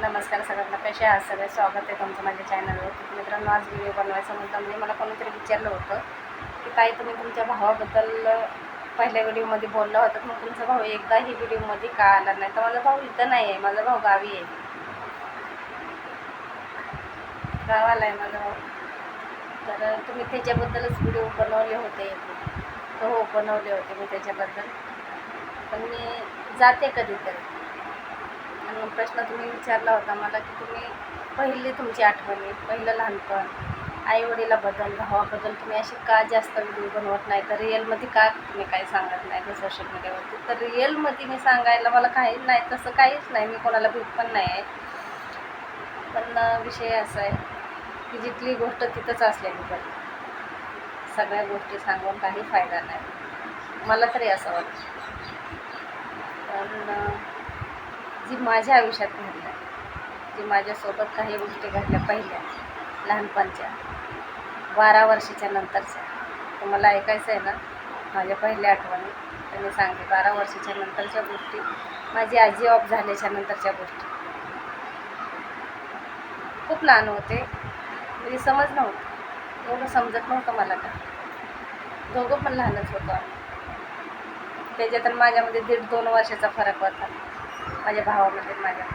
नमस्कार सगळ्यांना कसे आहात सगळे स्वागत आहे तुमचं माझ्या चॅनलवर मित्रांनो आज व्हिडिओ बनवायचा म्हणता म्हणजे मला कोणीतरी विचारलं होतं की ताई तुम्ही तुमच्या भावाबद्दल पहिल्या व्हिडिओमध्ये बोलला होता मग तुमचा भाऊ एकदाही व्हिडिओमध्ये का आला नाही? तर माझा भाऊ इथं नाही आहे माझा भाऊ गावी आहे. गावाला आहे माझा भाऊ. तर तुम्ही त्याच्याबद्दलच व्हिडिओ बनवले होते. तर हो बनवले होते मी त्याच्याबद्दल. पण मी जाते कधीतरी. प्रश्न तुम्ही विचारला होता मला की तुम्ही पहिली तुमची आठवणी पहिलं लहानपण आईवडिलाबद्दल भावाबद्दल तुम्ही अशी का जास्त व्हिडिओ बनवत नाही? तर रिअलमध्ये का तुम्ही काही सांगत नाही तर सोशल मीडियावरती तर रिअलमध्ये मी सांगायला मला काही नाही तसं काहीच नाही. मी कोणाला भीत पण नाही आहे. पण विषय असा आहे की जिथली गोष्ट तिथंच असलेली बरी. सगळ्या गोष्टी सांगून काही फायदा नाही. मला तरी असं वाटतं. पण जी माझ्या आयुष्यात घडल्या जी माझ्यासोबत काही गोष्टी घडल्या पहिल्या लहानपणच्या बारा वर्षाच्या नंतरच्या. तुम्हाला ऐकायचं आहे ना माझ्या पहिल्या आठवणी. तर मी सांगते बारा वर्षाच्या नंतरच्या गोष्टी माझी आजी ऑफ झाल्याच्या नंतरच्या गोष्टी. खूप लहान होते. म्हणजे समज नव्हतं. एवढं समजत नव्हतं मला का दोघं पण लहानच होतो आम्ही. त्याच्यात आणि माझ्यामध्ये दीड दोन वर्षाचा फरक होता. माझ्या भावामध्ये माझ्या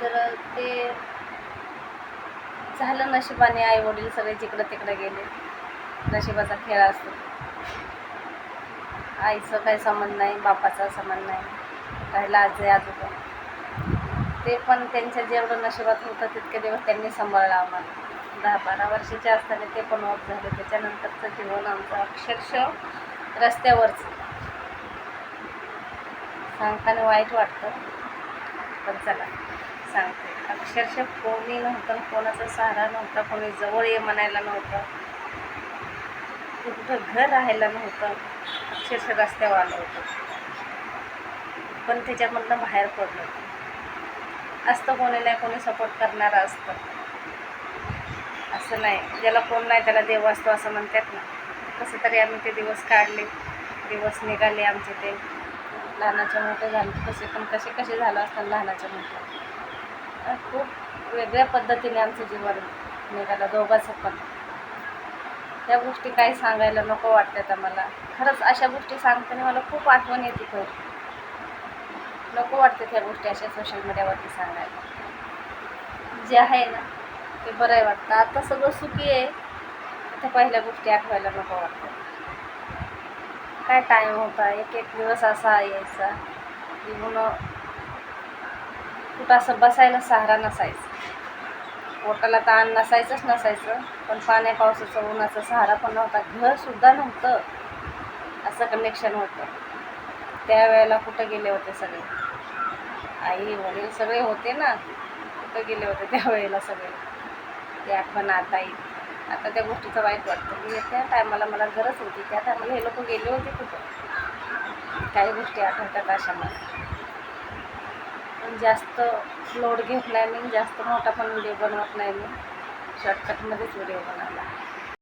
तर ते झालं नशिबाने आई वडील सगळे जिकडं तिकडं गेले. नशिबाचा खेळ असतो. आईचं काही संबंध नाही बापाचा संबंध नाही. राहिला आजी आजोबा ते पण त्यांच्या जेवढं नशिबात होतं तितके दिवस त्यांनी सांभाळलं आम्हाला. दहा बारा वर्षाचे असताना ते पण ऑफ झाले. त्याच्यानंतरचं जीवन आमचं अक्षरशः रस्त्यावरचं. सांगताना वाईट वाटतं. पण चला सांगते. अक्षरशः कोणी नव्हतं कोणाचा सहारा नव्हता कोणी जवळ ये म्हणायला नव्हतं. कुठं घर राहायला नव्हतं. अक्षरशः रस्त्यावर आलं होतं. पण त्याच्यामधनं बाहेर पडलं. असतं कोणी नाही कोणी सपोर्ट करणारं असतं. असं नाही. ज्याला कोण नाही त्याला देव असतो असं म्हणतात ना. कसं तरी आम्ही ते दिवस काढले. दिवस निघाले आमचे ते. लहानाच्या मोठे झाले कसे पण कसे कसे झालं असतात लहानाच्या मोठे? खूप वेगळ्या पद्धतीने आमचं जीवन निघालं दोघांचं पण. त्या गोष्टी काही सांगायला नको वाटतात आम्हाला खरंच अशा गोष्टी सांगताना मला खूप आठवण येते खरं. नको वाटते त्या गोष्टी अशा सोशल मीडियावरती सांगायला. जे आहे ना ते बरं आहे वाटतं. आता सगळं सुखी आहे. त्या पहिल्या गोष्टी आठवायला नको वाटतं. काय टाईम होता? एक एक दिवस असा यायचा. की मुलं कुठं असं बसायला सहारा नसायचा. पोटाला ताण नसायचंच नसायचं. पण पाण्या पावसाचं उन्हाचा सहारा पण नव्हता. घरसुद्धा नव्हतं. असं कनेक्शन होतं. त्यावेळेला कुठं गेले होते सगळे? आई वडील सगळे होते ना? कुठं गेले होते त्यावेळेला सगळे? ते आठवण आता येईल आता त्या गोष्टीचं वाईट वाटतं. की त्या टायमाला मला गरज होती. त्या टायमाला हे लोक गेले होते कुठं? काही गोष्टी आठवतात अशा मला. जास्त लोड घेत नाही मी. जास्त मोठा पण व्हिडिओ बनवत नाही मी. शॉर्टकटमध्येच व्हिडिओ बनवला.